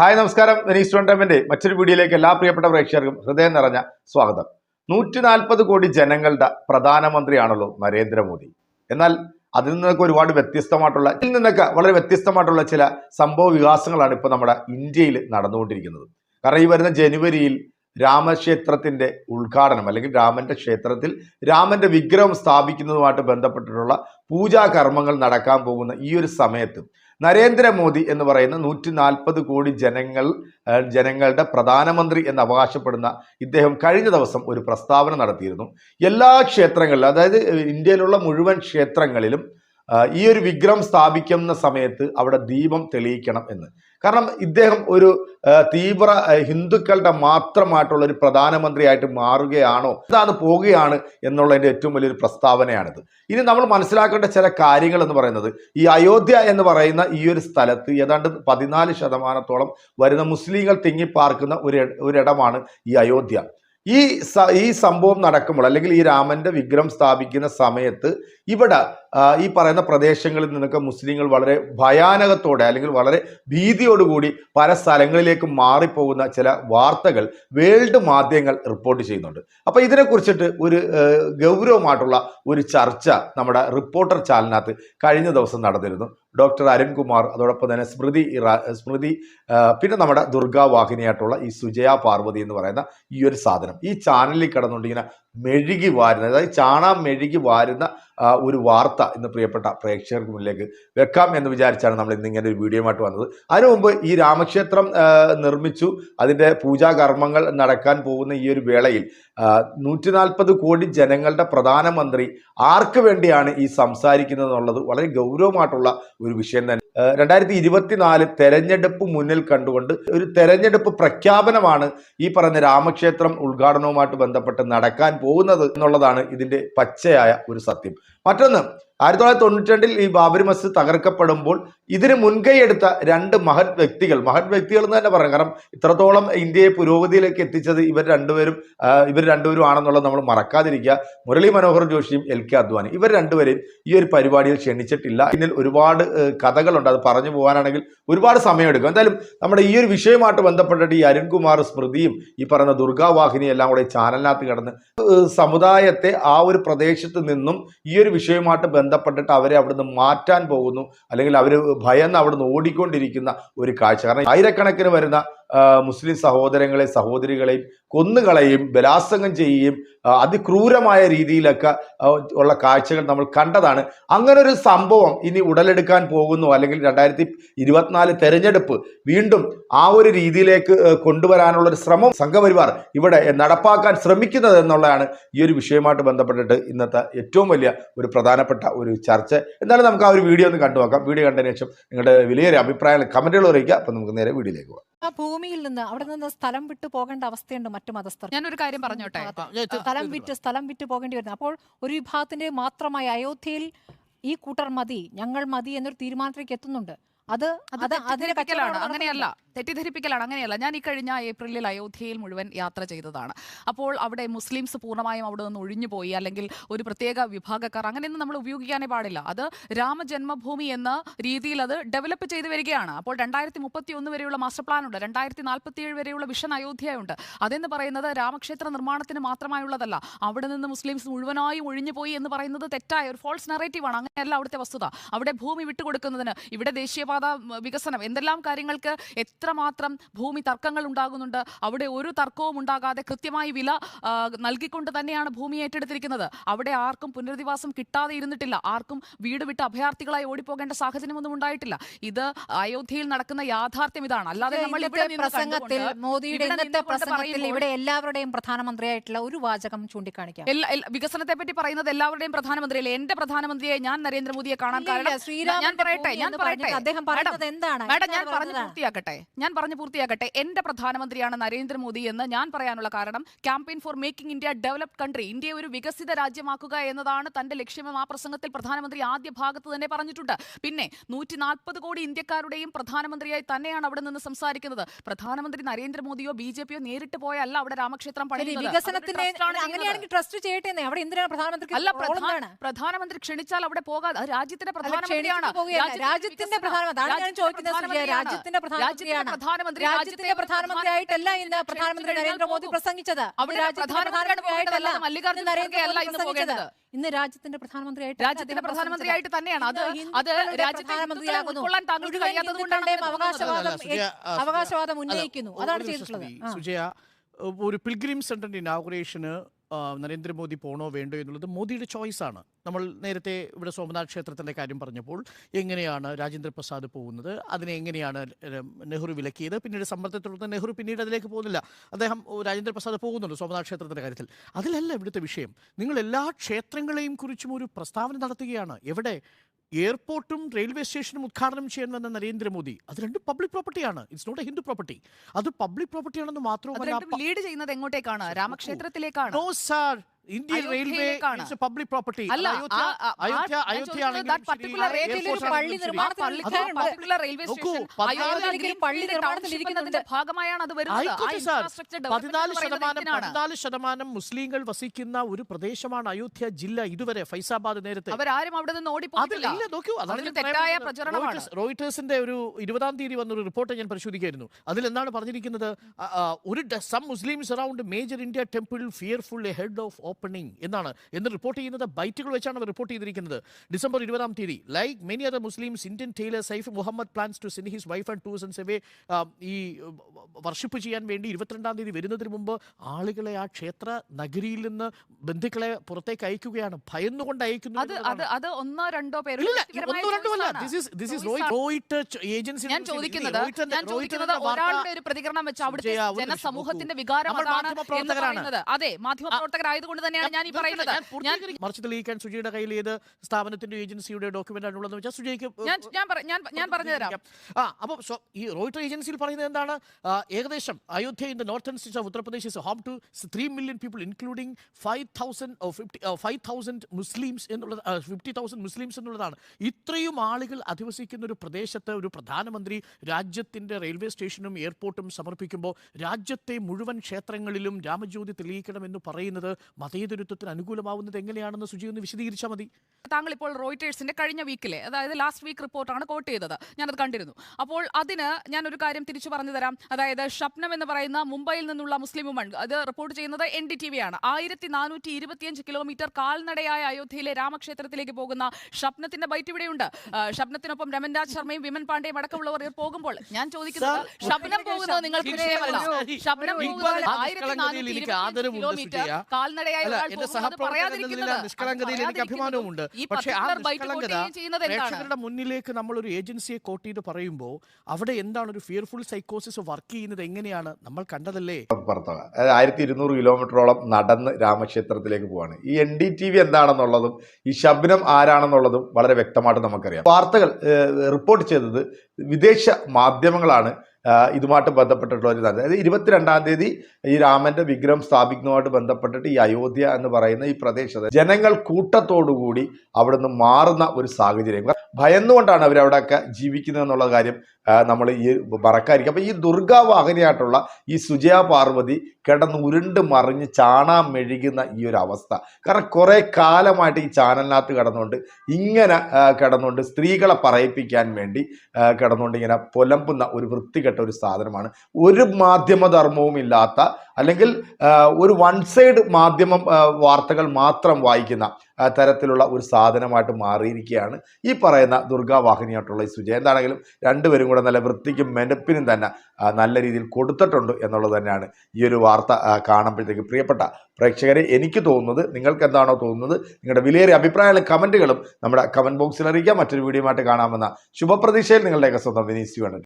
Hi നമസ്കാരം. Venice ടോണ്ടമെന്റ് മറ്റൊരു വീഡിയോയിലേക്ക് എല്ലാ പ്രിയപ്പെട്ട പ്രേക്ഷകർക്കും ഹൃദയം നിറഞ്ഞ സ്വാഗതം. നൂറ്റി നാൽപ്പത് കോടി ജനങ്ങളുടെ പ്രധാനമന്ത്രിയാണല്ലോ നരേന്ദ്രമോദി. എന്നാൽ അതിൽ നിന്നൊക്കെ ഒരുപാട് വ്യത്യസ്തമായിട്ടുള്ള ഇതിൽ നിന്നൊക്കെ വളരെ വ്യത്യസ്തമായിട്ടുള്ള ചില സംഭവ വികാസങ്ങളാണ് ഇപ്പോൾ നമ്മുടെ ഇന്ത്യയിൽ നടന്നുകൊണ്ടിരിക്കുന്നത്. കാരണം ഈ വരുന്ന ജനുവരിയിൽ രാമക്ഷേത്രത്തിന്റെ ഉദ്ഘാടനം അല്ലെങ്കിൽ രാമന്റെ ക്ഷേത്രത്തിൽ രാമന്റെ വിഗ്രഹം സ്ഥാപിക്കുന്നതുമായിട്ട് ബന്ധപ്പെട്ടിട്ടുള്ള പൂജാ കർമ്മങ്ങൾ നടക്കാൻ പോകുന്ന ഈ ഒരു സമയത്ത് നരേന്ദ്രമോദി എന്ന് പറയുന്ന നൂറ്റി നാൽപ്പത് കോടി ജനങ്ങൾ ജനങ്ങളുടെ പ്രധാനമന്ത്രി എന്ന് അവകാശപ്പെടുന്ന ഇദ്ദേഹം കഴിഞ്ഞ ദിവസം ഒരു പ്രസ്താവന നടത്തിയിരുന്നു. എല്ലാ ക്ഷേത്രങ്ങളിലും അതായത് ഇന്ത്യയിലുള്ള മുഴുവൻ ക്ഷേത്രങ്ങളിലും ഈ ഒരു വിഗ്രഹം സ്ഥാപിക്കുന്ന സമയത്ത് അവിടെ ദീപം തെളിയിക്കണം എന്ന്. കാരണം ഇദ്ദേഹം ഒരു തീവ്ര ഹിന്ദുക്കളുടെ മാത്രമായിട്ടുള്ള ഒരു പ്രധാനമന്ത്രിയായിട്ട് മാറുകയാണോ? ഇതാണ് പോവുകയാണ് എന്നുള്ളതിന്റെ ഏറ്റവും വലിയൊരു പ്രസ്താവനയാണിത്. ഇനി നമ്മൾ മനസ്സിലാക്കേണ്ട ചില കാര്യങ്ങൾ എന്ന് പറയുന്നത് ഈ അയോധ്യ എന്ന് പറയുന്ന ഈ ഒരു സ്ഥലത്ത് ഏതാണ്ട് പതിനാല് ശതമാനത്തോളം വരുന്ന മുസ്ലിങ്ങൾ തിങ്ങിപ്പാർക്കുന്ന ഒരു ഒരിടമാണ് ഈ അയോധ്യ. ഈ ഈ സംഭവം നടക്കുമ്പോൾ അല്ലെങ്കിൽ ഈ രാമന്റെ വിഗ്രഹം സ്ഥാപിക്കുന്ന സമയത്ത് ഇവിടെ ഈ പറയുന്ന പ്രദേശങ്ങളിൽ നിന്നൊക്കെ മുസ്ലിങ്ങൾ വളരെ ഭയാനകത്തോടെ അല്ലെങ്കിൽ വളരെ ഭീതിയോടുകൂടി പല സ്ഥലങ്ങളിലേക്ക് മാറിപ്പോകുന്ന ചില വാർത്തകൾ വേൾഡ് മാധ്യമങ്ങൾ റിപ്പോർട്ട് ചെയ്യുന്നുണ്ട്. അപ്പോൾ ഇതിനെക്കുറിച്ചിട്ട് ഒരു ഗൗരവമായിട്ടുള്ള ഒരു ചർച്ച നമ്മുടെ റിപ്പോർട്ടർ ചാനലിനകത്ത് കഴിഞ്ഞ ദിവസം നടന്നിരുന്നു. ഡോക്ടർ അരുൺകുമാർ അതോടൊപ്പം തന്നെ സ്മൃതി സ്മൃതി പിന്നെ നമ്മുടെ ദുർഗാ വാഹിനിയായിട്ടുള്ള ഈ സുജയ പാർവതി എന്ന് പറയുന്ന ഈ ഒരു സാധനം. ഈ ചാനലിൽ കിടന്നുകൊണ്ട് ഇങ്ങനെ മെഴുകി വാരുന്ന അതായത് ചാണാം മെഴുകി വാരുന്ന ഒരു വാർത്ത ഇന്ന് പ്രിയപ്പെട്ട പ്രേക്ഷകർക്ക് മുന്നിലേക്ക് വെക്കാം എന്ന് വിചാരിച്ചാണ് നമ്മൾ ഇന്ന് ഇങ്ങനെ ഒരു വീഡിയോയുമായിട്ട് വന്നത്. അതിനു മുമ്പ് ഈ രാമക്ഷേത്രം നിർമ്മിച്ചു അതിന്റെ പൂജാകർമ്മങ്ങൾ നടക്കാൻ പോകുന്ന ഈ ഒരു വേളയിൽ നൂറ്റി നാൽപ്പത് കോടി ജനങ്ങളുടെ പ്രധാനമന്ത്രി ആർക്ക് വേണ്ടിയാണ് ഈ സംസാരിക്കുന്നത് എന്നുള്ളത് വളരെ ഗൗരവമായിട്ടുള്ള ഒരു വിഷയം തന്നെ രണ്ടായിരത്തി ഇരുപത്തിനാല് തെരഞ്ഞെടുപ്പ് മുന്നിൽ കണ്ടുകൊണ്ട് ഒരു തെരഞ്ഞെടുപ്പ് പ്രഖ്യാപനമാണ് ഈ പറയുന്ന രാമക്ഷേത്രം ഉദ്ഘാടനവുമായിട്ട് ബന്ധപ്പെട്ട് നടക്കാൻ പോകുന്നത് എന്നുള്ളതാണ് ഇതിന്റെ പച്ചയായ ഒരു സത്യം. മറ്റൊന്ന് ആയിരത്തി തൊള്ളായിരത്തി തൊണ്ണൂറ്റി രണ്ടിൽ ഈ ബാബരി മസ്ജിദ് തകർക്കപ്പെടുമ്പോൾ ഇതിന് മുൻകൈ എടുത്ത രണ്ട് മഹത് വ്യക്തികൾ മഹത് വ്യക്തികൾ എന്ന് തന്നെ പറയാം. കാരണം ഇത്രത്തോളം ഇന്ത്യയെ പുരോഗതിയിലേക്ക് എത്തിച്ചത് ഇവർ രണ്ടുപേരും ഇവർ രണ്ടുപേരും ആണെന്നുള്ളത് നമ്മൾ മറക്കാതിരിക്കുക. മുരളി മനോഹർ ജോഷിയും എൽ കെ അദ്വാനി ഇവർ രണ്ടുപേരെയും ഈ ഒരു പരിപാടിയിൽ ക്ഷണിച്ചിട്ടില്ല. ഇതിൽ ഒരുപാട് കഥകളുണ്ട്. അത് പറഞ്ഞു പോകാനാണെങ്കിൽ ഒരുപാട് സമയമെടുക്കും. എന്തായാലും നമ്മുടെ ഈ ഒരു വിഷയമായിട്ട് ബന്ധപ്പെട്ടിട്ട് ഈ അരുൺകുമാർ സ്മൃതിയും ഈ പറയുന്ന ദുർഗാവാഹിനിയും എല്ലാം കൂടെ ചാനലിനകത്ത് കിടന്ന് സമുദായത്തെ ആ ഒരു പ്രദേശത്ത് നിന്നും ഈ ഒരു വിഷയവുമായിട്ട് ബന്ധപ്പെട്ടിട്ട് അവരെ അവിടുന്ന് മാറ്റാൻ പോകുന്നു. അല്ലെങ്കിൽ അവർ ഭയന്ന് അവിടുന്ന് ഓടിക്കൊണ്ടിരിക്കുന്ന ഒരു കാഴ്ച. കാരണം ആയിരക്കണക്കിന് വരുന്ന മുസ്ലിം സഹോദരങ്ങളെ സഹോദരികളെയും കൊന്നുകളയും ബലാത്സംഗം ചെയ്യുകയും അതിക്രൂരമായ രീതിയിലൊക്കെ ഉള്ള കാഴ്ചകൾ നമ്മൾ കണ്ടതാണ്. അങ്ങനെ ഒരു സംഭവം ഇനി ഉടലെടുക്കാൻ പോകുന്നു. അല്ലെങ്കിൽ രണ്ടായിരത്തി ഇരുപത്തിനാല് തെരഞ്ഞെടുപ്പ് വീണ്ടും ആ ഒരു രീതിയിലേക്ക് കൊണ്ടുവരാനുള്ള ഒരു ശ്രമം സംഘപരിവാർ ഇവിടെ നടപ്പാക്കാൻ ശ്രമിക്കുന്നത് എന്നുള്ളതാണ് ഈ ഒരു വിഷയമായിട്ട് ബന്ധപ്പെട്ടിട്ട് ഇന്നത്തെ ഏറ്റവും വലിയ ഒരു പ്രധാനപ്പെട്ട ഒരു ചർച്ച. എന്നാലും നമുക്ക് ആ ഒരു വീഡിയോ ഒന്ന് കണ്ടു നോക്കാം വീഡിയോ കണ്ടതിന് ശേഷം നിങ്ങളുടെ വിലയേറിയ അഭിപ്രായങ്ങൾ കമന്റുകൾ അറിയിക്കുക. അപ്പം നമുക്ക് നേരെ വീഡിയോയിലേക്ക് പോകാം. ആ ഭൂമിയിൽ നിന്ന് അവിടെ നിന്ന് സ്ഥലം വിട്ടു പോകേണ്ട അവസ്ഥയുണ്ട് മറ്റു മതസ്ഥർ. ഞാനൊരു കാര്യം പറഞ്ഞോട്ടെ? സ്ഥലം വിറ്റ് സ്ഥലം വിറ്റ് പോകേണ്ടി വരുന്നത്. അപ്പോൾ ഒരു വിഭാഗത്തിന്റെ മാത്രമായി അയോധ്യയിൽ ഈ കൂട്ടർ മതി ഞങ്ങൾ മതി എന്നൊരു തീരുമാനത്തിലേക്ക് എത്തുന്നുണ്ട്. അത് അത് അത് അതിന്റെ കച്ചവടം അങ്ങനെയല്ല. തെറ്റിദ്ധരിപ്പിക്കലാണ്. അങ്ങനെയല്ല ഞാൻ ഈ കഴിഞ്ഞ ഏപ്രിലിൽ അയോധ്യയിൽ മുഴുവൻ യാത്ര ചെയ്തതാണ്. അപ്പോൾ അവിടെ മുസ്ലിംസ് പൂർണമായും അവിടെ നിന്ന് ഒഴിഞ്ഞു പോയി അല്ലെങ്കിൽ ഒരു പ്രത്യേക വിഭാഗക്കാർ അങ്ങനെയൊന്നും നമ്മൾ ഉപയോഗിക്കാനേ പാടില്ല. അത് രാമജന്മഭൂമി എന്ന രീതിയിൽ അത് ഡെവലപ്പ് ചെയ്ത് വരികയാണ്. അപ്പോൾ രണ്ടായിരത്തി മുപ്പത്തി ഒന്ന് വരെയുള്ള മാസ്റ്റർ പ്ലാൻ ഉണ്ട്. രണ്ടായിരത്തി നാൽപ്പത്തി ഏഴ് വരെയുള്ള വിഷൻ അയോധ്യയുണ്ട്. അതെന്ന് പറയുന്നത് രാമക്ഷേത്ര നിർമ്മാണത്തിന് മാത്രമായുള്ളതല്ല. അവിടെ നിന്ന് മുസ്ലിംസ് മുഴുവനായും ഒഴിഞ്ഞു പോയി എന്ന് പറയുന്നത് തെറ്റായ ഒരു ഫോൾസ് നെറേറ്റീവാണ് അങ്ങനെയല്ല അവിടുത്തെ വസ്തുത. അവിടെ ഭൂമി വിട്ടുകൊടുക്കുന്നതിന് ഇവിടെ ദേശീയപാത വികസനം എന്തെല്ലാം കാര്യങ്ങൾക്ക് എത്രമാത്രം ഭൂമി തർക്കങ്ങൾ ഉണ്ടാകുന്നുണ്ട് അവിടെ ഒരു തർക്കവും ഉണ്ടാകാതെ കൃത്യമായി വില നൽകിക്കൊണ്ട് തന്നെയാണ് ഭൂമി ഏറ്റെടുത്തിരിക്കുന്നത്. അവിടെ ആർക്കും പുനരധിവാസം കിട്ടാതെ ഇരുന്നിട്ടില്ല. ആർക്കും വീട് വിട്ട് അഭയാർത്ഥികളായി ഓടിപ്പോകേണ്ട സാഹചര്യമൊന്നും ഉണ്ടായിട്ടില്ല. ഇത് അയോധ്യയിൽ നടക്കുന്ന യാഥാർത്ഥ്യം ഇതാണ്. അല്ലാതെ നമ്മൾ പ്രസംഗത്തിൽ മോദിയുടെ ഇന്നത്തെ പ്രസംഗത്തിൽ ഇവിടെ എല്ലാവരുടെയും പ്രധാനമന്ത്രിയായിട്ടുള്ള ഒരു വാചകം ചൂണ്ടിക്കാണിക്കാം. വികസനത്തെ പറ്റി പറയുന്നത് എല്ലാവരുടെയും പ്രധാനമന്ത്രിയല്ലേ? എന്റെ പ്രധാനമന്ത്രിയെ ഞാൻ നരേന്ദ്രമോദിയെ കാണാൻ കാരണം ഞാൻ പറയട്ടെ ഞാൻ പറയട്ടെ. അദ്ദേഹം പറയുന്നത് എന്താണ്? മാഡം ഞാൻ പറഞ്ഞു? പൂർത്തിയാക്കട്ടെ. ഞാൻ പറഞ്ഞു പൂർത്തിയാക്കട്ടെ. എന്റെ പ്രധാനമന്ത്രിയാണ് നരേന്ദ്രമോദി എന്ന് ഞാൻ പറയാനുള്ള കാരണം campaign for making India developed country ഇന്ത്യയെ ഒരു വികസിത രാജ്യമാക്കുക എന്നതാണ് തന്റെ ലക്ഷ്യമെന്ന് ആ പ്രസംഗത്തിൽ പ്രധാനമന്ത്രി ആദ്യ ഭാഗത്ത് തന്നെ പറഞ്ഞിട്ടുണ്ട്. പിന്നെ നൂറ്റി നാൽപ്പത് കോടി ഇന്ത്യക്കാരുടെയും പ്രധാനമന്ത്രിയായി തന്നെയാണ് അവിടെ നിന്ന് സംസാരിക്കുന്നത്. പ്രധാനമന്ത്രി നരേന്ദ്രമോദിയോ ബി ജെ പിയോ നേരിട്ട് പോയല്ല അവിടെ രാമക്ഷേത്രം പണിയുന്നത്. ട്രസ്റ്റ് ചെയ്യട്ടെ അവിടെ എന്തിനാണ് പ്രധാനമന്ത്രി അല്ല? പ്രധാനമന്ത്രി ക്ഷണിച്ചാൽ അവിടെ പോകാതെ രാജ്യത്തിന്റെ പ്രധാനമന്ത്രിയാണ്. രാജ്യത്തിന്റെ പ്രധാനമന്ത്രി രാജ്യത്തിന്റെ പ്രധാനമന്ത്രിയാണ്. രാജ്യത്തിന്റെ പ്രധാനമന്ത്രി രാജ്യത്തിന്റെ പ്രധാനമന്ത്രിയായിട്ടല്ല ഇന്ന് പ്രധാനമന്ത്രി നരേന്ദ്രമോദി പ്രസംഗിച്ചത്. അവിടെ പ്രധാനമന്ത്രിയായിട്ടല്ല മല്ലികാർജുൻ മല്ലികാർജുന ഇന്ന്. പോകേണ്ടത്. ഇന്ന് രാജ്യത്തിന്റെ പ്രധാനമന്ത്രിയായിട്ട് രാജ്യത്തിന്റെ പ്രധാനമന്ത്രിയായിട്ട് തന്നെയാണ്. അത് അത് രാജ്യത്തെ താങ്കൾക്ക് കഴിയാത്തത് കൊണ്ടാണ് അവകാശവാദം അവകാശവാദം ഉന്നയിക്കുന്നു. അതാണ് ചെയ്തിട്ടുള്ളത്. സുജയ ഒരു പിൽഗ്രിം സെന്ററിന്റെ ഇനാഗുറേഷന് നരേന്ദ്രമോദി പോണോ വേണ്ടോ എന്നുള്ളത് മോദിയുടെ ചോയ്സാണ് നമ്മൾ നേരത്തെ ഇവിടെ സോമനാഥ് ക്ഷേത്രത്തിന്റെ കാര്യം പറഞ്ഞപ്പോൾ എങ്ങനെയാണ് രാജേന്ദ്ര പ്രസാദ് പോകുന്നത് അതിനെ എങ്ങനെയാണ് നെഹ്റു വിലക്കിയത് പിന്നീട് സമ്മർദ്ദത്തെ തുടർന്ന് നെഹ്റു പിന്നീട് അതിലേക്ക് പോകുന്നില്ല. അദ്ദേഹം രാജേന്ദ്ര പ്രസാദ് പോകുന്നുണ്ട് സോമനാഥ് ക്ഷേത്രത്തിന്റെ കാര്യത്തിൽ? അതിലല്ല ഇവിടുത്തെ വിഷയം. നിങ്ങൾ എല്ലാ ക്ഷേത്രങ്ങളെയും കുറിച്ചും ഒരു പ്രസ്താവന നടത്തുകയാണ്. എവിടെ? എയർപോർട്ടും റെയിൽവേ സ്റ്റേഷനും ഉദ്ഘാടനം ചെയ്യാൻ വന്ന നരേന്ദ്രമോദി. അത് രണ്ടും പബ്ലിക് പ്രോപ്പർട്ടിയാണ് it's not a Hindu property അത് പബ്ലിക് പ്രോപ്പർട്ടിയാണെന്ന് മാത്രം മാത്രമല്ല ലീഡ് ചെയ്യുന്നത് എങ്ങോട്ടേക്കാണ്? രാമക്ഷേത്രത്തിലേക്കാണ്. No sir Indian railway. Public property അല്ല അയോധ്യ അയോധ്യ ഭാഗമായാണ് അത് വരുന്നത്. ശതമാനം മുസ്ലിങ്ങൾ വസിക്കുന്ന ഒരു പ്രദേശമാണ് അയോധ്യ ജില്ല ഇതുവരെ ഫൈസാബാദ് നേരത്തെ. അവരാരും അവിടെ നിന്ന്. റോയിട്ടേഴ്സ്- റോയിട്ടേഴ്സിന്റെ ഒരു ഇരുപതാം തീയതി വന്ന ഒരു റിപ്പോർട്ട് ഞാൻ പരിശോധിക്കായിരുന്നു അതിൽ എന്താണ് പറഞ്ഞിരിക്കുന്നത്? ഒരു some Muslims around major India temple fearful head of opening എന്നാണ്. എന്ന് റിപ്പോർട്ട് ചെയ്യുന്നത് ബൈറ്റുകൾ വെച്ചാണ് റിപ്പോർട്ട് ചെയ്തിരിക്കുന്നത്. ഡിസംബർ ഇരുപതാം തീയതി like many other Muslims Indian tailor Saif Muhammad plans to send his wife and two sons away ഈ വർഷിപ്പ് ചെയ്യാൻ വേണ്ടി ഇരുപത്തിരണ്ടാം തീയതി വരുന്നതിന് മുമ്പ് ആളുകളെ ആ ക്ഷേത്ര നഗരിയിൽ നിന്ന് ബന്ധുക്കളെ പുറത്തേക്ക് അയക്കുകയാണ്. ഭയന്നുകൊണ്ട് അയക്കുന്നു അത് ഒന്നോ രണ്ടോ പേര് ഞാൻ ചോദിക്കുന്നത് ഞാൻ ചോദിക്കുന്നത് ഒരാളുടെ ഒരു പ്രതികരണം വെച്ച് അവിടുത്തെ ജനസമൂഹത്തിന്റെ. വികാരം അതാണ്. അതെ മാധ്യമപ്രവർത്തകരായതുകൊണ്ട് തന്നെയാണ് ഞാൻ ഈ പറയുന്നത്. ഞാൻ മറിച്ച് തെളിയിക്കാൻ സുജിയുടെ കയ്യിൽ ഏത് സ്ഥാപനത്തിന്റെ ഏജൻസിയുടെ ഡോക്യുമെന്റ് ആണുള്ളതെന്ന് വെച്ചാൽ സുജിക്ക് ഞാൻ ഞാൻ പറ- ഞാൻ ഞാൻ പറഞ്ഞു തരാം ആ അപ്പോൾ ഈ റോയിട്ടർ ഏജൻസിയിൽ പറയുന്നത് എന്താണ്? ഏകദേശം Ayodhya in the northern state of Uttar Pradesh is home to three million people including five thousand fifty five thousand Muslims എന്നുള്ളത് ഫിഫ്റ്റി തൗസൻഡ് മുസ്ലിംസ് എന്നുള്ളതാണ്. ഇത്രയും ആളുകൾ അധിവസിക്കുന്ന ഒരു പ്രദേശത്ത് ഒരു പ്രധാനമന്ത്രി രാജ്യത്തിന്റെ റെയിൽവേ സ്റ്റേഷനും എയർപോർട്ടും സമർപ്പിക്കുമ്പോൾ രാജ്യത്തെ മുഴുവൻ ക്ഷേത്രങ്ങളിലും രാമജ്യോതി തെളിയിക്കണം എന്ന് പറയുന്നത് മതേതരത്വത്തിന് അനുകൂലമാവുന്നത് എങ്ങനെയാണെന്ന് സുജി ഒന്ന് വിശദീകരിച്ചാൽ മതി. താങ്കൾ ഇപ്പോൾ റോയിറ്റേഴ്സിന്റെ കഴിഞ്ഞ വീക്കിലെ അതായത് ലാസ്റ്റ് വീക്ക് റിപ്പോർട്ടാണ് കോട്ട് ചെയ്തത്. ഞാനത് കണ്ടിരുന്നു. അപ്പോൾ അതിന് ഞാൻ ഒരു കാര്യം തിരിച്ചു പറഞ്ഞു തരാം. അതായത് ഷപ്നം എന്ന് പറയുന്ന മുംബൈയിൽ നിന്നുള്ള മുസ്ലിം വുമൺ അത് റിപ്പോർട്ട് ചെയ്യുന്നത് എൻ ഡി ടി വി ആണ്. ആയിരത്തി നാനൂറ്റി ഇരുപത്തിയഞ്ച് കിലോമീറ്റർ കാൽനടയായ അയോധ്യയിലെ രാമക്ഷേത്രത്തിലേക്ക് പോകുന്ന ഷപ്നത്തിന്റെ ബൈറ്റ് ഇവിടെയുണ്ട്. ഷപ്നത്തിനൊപ്പം രമൻരാജ് ശർമ്മയും വിമൻ പാണ്ഡെയും അടക്കമുള്ളവർ പോകുമ്പോൾ ഞാൻ ചോദിക്കുന്നത് ഷപ്നം പോകുന്നത് നിങ്ങൾക്ക് വിഷയമല്ല പോകുന്നത് ആയിരത്തി നാനൂറ്റി ഇരുപത്തിയഞ്ച് കിലോമീറ്റർ. കാൽനടയായി നിഷ്കളങ്കതയിൽ എനിക്ക് അഭിമാനവുമുണ്ട് പക്ഷേ ആ നിഷ്കളങ്കത ചെയ്യുന്നത് എന്താണ് പ്രേക്ഷകരുടെ മുന്നിലേക്ക് നമ്മൾ ഒരു ഏജൻസിയെ കോട്ട് ചെയ്ത് പറയുമ്പോൾ അവിടെ എന്താണ് ഒരു ഫിയർഫുൾ സൈക്കോസിസ് വർക്ക് ചെയ്യുന്നത്? എങ്ങനെയാണ്? നമ്മൾ കണ്ടതല്ലേ? ആയിരത്തി ഇരുന്നൂറ് കിലോമീറ്ററോളം നടന്ന് രാമക്ഷേത്രത്തിലേക്ക് പോവാണ്. ഈ എൻ ഡി ടി വി എന്താണെന്നുള്ളതും ഈ ശബ്നം ആരാണെന്നുള്ളതും വളരെ വ്യക്തമായിട്ട് നമുക്കറിയാം. വാർത്തകൾ റിപ്പോർട്ട് ചെയ്തത് വിദേശ മാധ്യമങ്ങളാണ്. ഇതുമായിട്ട് ബന്ധപ്പെട്ടിട്ടുള്ള ഒരു അതായത് ഇരുപത്തിരണ്ടാം തീയതി ഈ രാമന്റെ വിഗ്രഹം സ്ഥാപിക്കുന്നതുമായിട്ട് ബന്ധപ്പെട്ടിട്ട് ഈ അയോധ്യ എന്ന് പറയുന്ന ഈ പ്രദേശത്ത് ജനങ്ങൾ കൂട്ടത്തോടുകൂടി അവിടുന്ന് മാറുന്ന ഒരു സാഹചര്യം. ഭയന്നുകൊണ്ടാണ് അവരവിടെയൊക്കെ ജീവിക്കുന്നത് എന്നുള്ള കാര്യം നമ്മൾ ഈ മറക്കാതിരിക്കും അപ്പം ഈ ദുർഗാവാഹിനിയായിട്ടുള്ള ഈ സുജയ പാർവതി കിടന്ന് ഉരുണ്ട് മറിഞ്ഞ് ചാണാൻ മെഴുകുന്ന ഈ ഒരു അവസ്ഥ. കാരണം കുറേ കാലമായിട്ട് ഈ ചാനലിനകത്ത് കിടന്നുകൊണ്ട് ഇങ്ങനെ കിടന്നുകൊണ്ട് സ്ത്രീകളെ പറയിപ്പിക്കാൻ വേണ്ടി കിടന്നുകൊണ്ട് ഇങ്ങനെ പൊലമ്പുന്ന ഒരു വൃത്തികെട്ട ഒരു സാധനമാണ്. ഒരു മാധ്യമധർമ്മവും ഇല്ലാത്ത അല്ലെങ്കിൽ ഒരു വൺ സൈഡ് മാധ്യമം വാർത്തകൾ മാത്രം വായിക്കുന്ന തരത്തിലുള്ള ഒരു സാധനമായിട്ട് മാറിയിരിക്കുകയാണ് ഈ പറയുന്ന ദുർഗാവാഹിനിയായിട്ടുള്ള ഈ സുജയ എന്താണെങ്കിലും രണ്ടുപേരും കൂടെ നല്ല വൃത്തിക്കും മെനപ്പിനും തന്നെ നല്ല രീതിയിൽ കൊടുത്തിട്ടുണ്ട് എന്നുള്ളത് തന്നെയാണ് ഈ ഒരു വാർത്ത കാണുമ്പോഴത്തേക്ക് പ്രിയപ്പെട്ട പ്രേക്ഷകരെ എനിക്ക് തോന്നുന്നത് നിങ്ങൾക്ക് എന്താണോ തോന്നുന്നത് നിങ്ങളുടെ വിലയേറിയ അഭിപ്രായങ്ങളും കമന്റുകളും നമ്മുടെ കമന്റ് ബോക്സിൽ അറിയിക്കാം. മറ്റൊരു വീഡിയോ ആയിട്ട് കാണാമെന്ന ശുഭപ്രതീക്ഷയിൽ നിങ്ങളുടെയൊക്കെ സ്വന്തം വിനീസ് വേണം